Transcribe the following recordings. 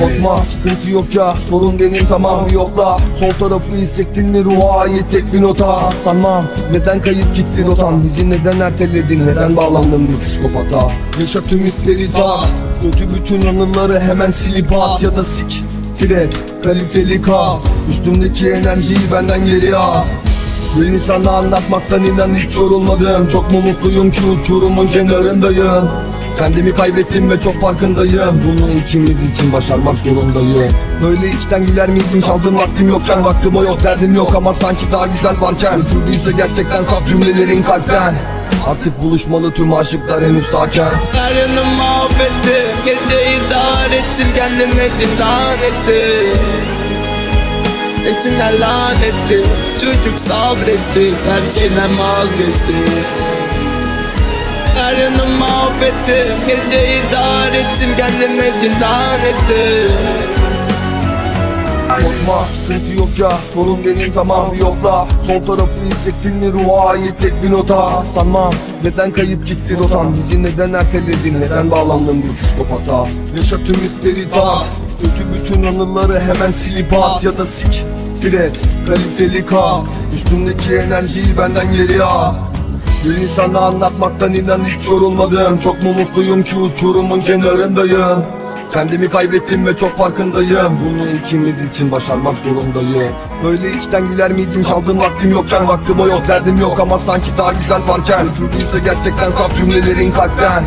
Korkma sıkıntı yok ya. Sorun benim tamam yokla Sol tarafı hissettin mi ruha ait tek bir nota? Sanmam neden kayıp gitti rotan? Bizi neden erteledin? Neden bağlandın bir psikopata? Yaşa tüm hisleri tat Kötü bütün anıları hemen silip at. Ya da sik Tiret kaliteli kal. Üstümdeki enerjiyi benden geri al. Beni sana anlatmaktan inan hiç yorulmadım. Çok mu mutluyum ki uçurumun kenarındayım Kendimi kaybettim ve çok farkındayım. Bunu ikimiz için başarmak zorundayım. Böyle içten güler miydim? Çaldığım vaktim yokken Vaktim o yok. Derdim yok ama sanki daha güzel varken. Uçurduysa gerçekten saf cümlelerin kalpten. Artık buluşmalı tüm aşıklar henüz sakin. Her yanım mahvetti. Geceyi dar ettim kendime zindan ettim. Esinler lanetti. Çocuk sabretti Her şeyden vazgeçti Her yanım mahvetti. Geceyi dar ettim kendime zindan ettim. Korkma sıkıntı yok ya sorun benim tamam bir yokla. Sol tarafı hissettin mi ruha ait tek bir nota. Sanmam neden kayıp gitti rotan Bizi neden erteledin? Neden bağlandın bir psikopata? Yaşa tüm hisleri tat Kötü bütün anıları hemen silip at. Ya da sik Tiret kaliteli kal. Üstümdeki enerjiyi benden geri al bir insana anlatmaktan inan hiç yorulmadım. Çok mu mutluyum ki uçurumun kenarındayım? Kendimi kaybettim ve çok farkındayım. Bunu ikimiz için başarmak zorundayım. Böyle içten güler miydim çaldığım vaktim yokken Vaktim o yok derdim yok. Ama sanki daha güzel varken Uçurduysa gerçekten saf cümlelerin kalpten.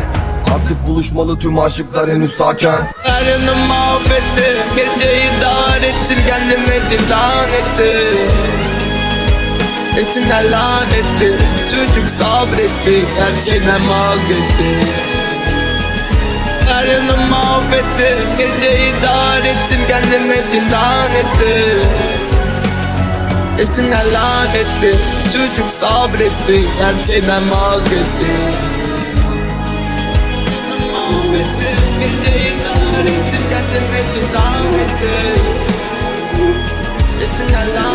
Artık buluşmalı tüm aşıklar henüz sakin Her yanım mahvetti Geceyi dar ettim kendime zindan ettim Esinler lanetli Çocuk sabretti Her şeyden vazgeçti. Her yanım mahvetti Geceyi dar ettim kendime zindan ettim Esinler lanetli Çocuk sabretti Her şeyden vazgeçti. Mahvettim Geceyi dar ettim kendime zindan ettim Esinler lanetli